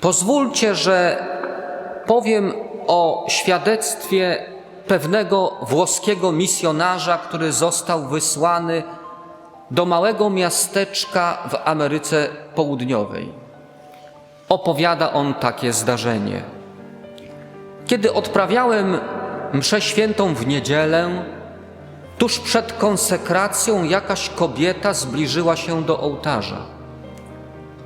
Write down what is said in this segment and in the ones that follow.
Pozwólcie, że powiem o świadectwie pewnego włoskiego misjonarza, który został wysłany do małego miasteczka w Ameryce Południowej. Opowiada on takie zdarzenie. Kiedy odprawiałem mszę świętą w niedzielę, tuż przed konsekracją jakaś kobieta zbliżyła się do ołtarza.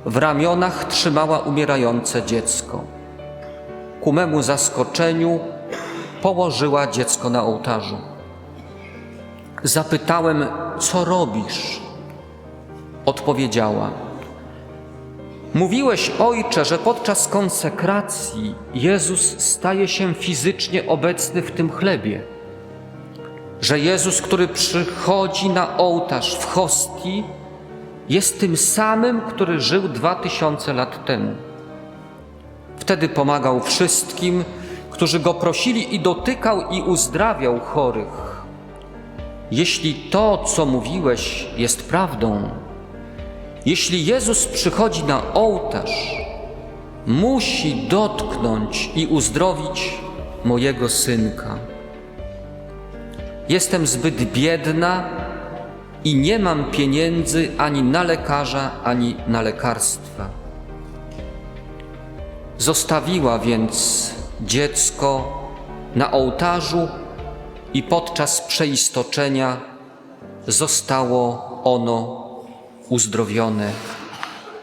W ramionach trzymała umierające dziecko. Ku memu zaskoczeniu położyła dziecko na ołtarzu. Zapytałem, co robisz? Odpowiedziała: Mówiłeś, ojcze, że podczas konsekracji Jezus staje się fizycznie obecny w tym chlebie. Że Jezus, który przychodzi na ołtarz w hostii, jest tym samym, który żył dwa tysiące lat temu. Wtedy pomagał wszystkim, którzy go prosili i dotykał i uzdrawiał chorych. Jeśli to, co mówiłeś, jest prawdą, jeśli Jezus przychodzi na ołtarz, musi dotknąć i uzdrowić mojego synka. Jestem zbyt biedna i nie mam pieniędzy ani na lekarza, ani na lekarstwa. Zostawiła więc dziecko na ołtarzu i podczas przeistoczenia zostało ono uzdrowione